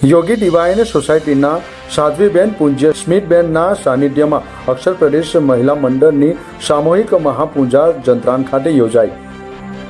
યોગી divine સોસાયટીના સાધ્વીબેન પૂજ્ય સ્મિતબેનના સાનિધ્યમાં અક્ષર પ્રદેશ મહિલા મંડળની સામૂહિક મહાપૂજા જંત્રાન ખાતે યોજાઈ.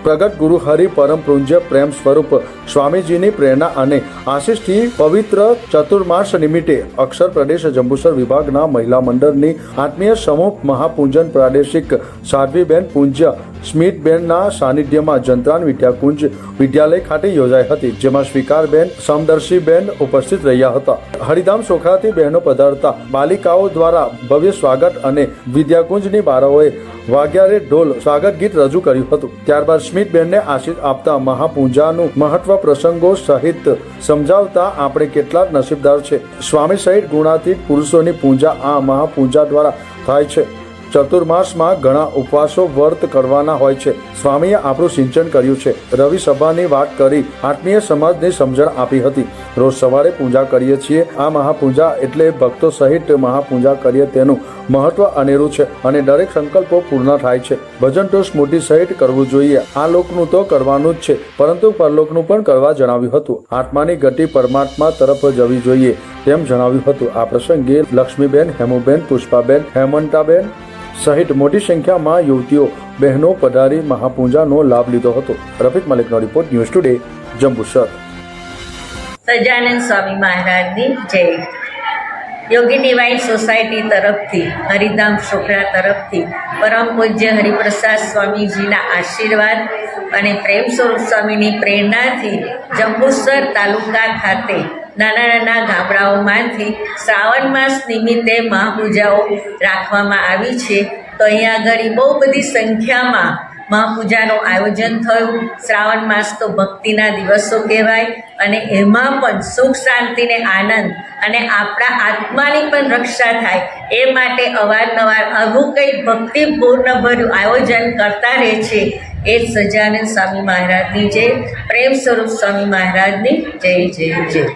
પ્રગટ ગુરુ હરિ પરમ પૂજ્ય પ્રેમ સ્વરૂપ સ્વામીજીની પ્રેરણા અને આશીષથી પવિત્ર ચતુર્માસ નિમિત્તે અક્ષર પ્રદેશ જંબુસર વિભાગના મહિલા મંડળની આત્મીય સમૂહ મહાપૂજન પ્રાદેશિક સાધ્વીબેન પૂજ્ય સ્મિતબેનના સાનિધ્યમાં જંત્રાન વિદ્યાકુંજ વિદ્યાલય ખાતે યોજાઈ હતી, જેમાં સ્વીકારબેન સમદર્શીબેન ઉપસ્થિત રહ્યા હતા. હરિધામ સોખાથી બહેનો પધારતા બાલિકાઓ દ્વારા ભવ્ય સ્વાગત અને વિદ્યાકુંજની બાળાઓએ વાગ્યારે ઢોલ સ્વાગત ગીત રજૂ કર્યું હતું. ત્યારબાદ સ્મિતબેનને આશીષ આપતા મહાપૂજાનું મહત્વ પ્રસંગો સહિત સમજાવતા આપણે કેટલાક નસીબદાર છે. સ્વામી સહિત ગુણાતીત પુરુષોની પૂજા આ મહાપૂજા દ્વારા થાય છે. ચતુર્માસમાં ઘણા ઉપવાસો વર્ત કરવાના હોય છે. સ્વામીએ આપણું સિંચન કર્યું છે. રવિ સભાની વાત કરી આત્મીય સમાજની સમજણ આપી હતી. રોજ સવારે પૂજા કરીએ છીએ. આ મહાપૂજા એટલે ભક્તો સહિત મહાપૂજા કરીએ તેનું મહત્વ અનેરું છે અને દરેક સંકલ્પો પૂર્ણ થાય છે. ભજન તો સ્મૃતિ સહિત કરવું જોઈએ. આ લોકનું તો કરવાનું જ છે. પરંતુ પરલોકનું પણ કરવા જણાવ્યું હતું. આત્માની ગતિ પરમાત્મા તરફ જવી જોઈએ તેમ જણાવ્યું હતું. આ પ્રસંગે લક્ષ્મીબેન, હેમુબેન, પુષ્પાબેન, હેમંતાબેન સહિત મોટી સંખ્યામાં યુવતીઓ, બહેનો પધારી મહાપૂજાનો લાભ લીધો હતો. Rafiq મલિકનો report news today, Jambusar. Sajanand Swami મહારાજની જય. યોગી ડિવાઇન સોસાયટી તરફથી, હરિધામ છોકરા તરફથી, પરમ પૂજ્ય હરિપ્રસાદ સ્વામીજીના આશીર્વાદ અને પ્રેમ સ્વરૂપ સ્વામીની પ્રેરણાથી જંબુસર તાલુકા ખાતે નાના નાના ગામડાઓમાંથી શ્રાવણ માસ નિમિત્તે મહાપૂજાઓ રાખવામાં આવી છે. તો અહીંયા આગળ બહુ બધી સંખ્યામાં મહાપૂજાનું આયોજન થયું. શ્રાવણ માસ તો ભક્તિના દિવસો કહેવાય અને એમાં પણ સુખ શાંતિને આનંદ અને આપણા આત્માની પણ રક્ષા થાય એ માટે અવારનવાર આવું કંઈક ભક્તિપૂર્ણ ભર્યું આયોજન કરતા રહે છે. એ સજાનંદ સ્વામી મહારાજની જય. પ્રેમ સ્વરૂપ સ્વામી મહારાજની જય જય જય.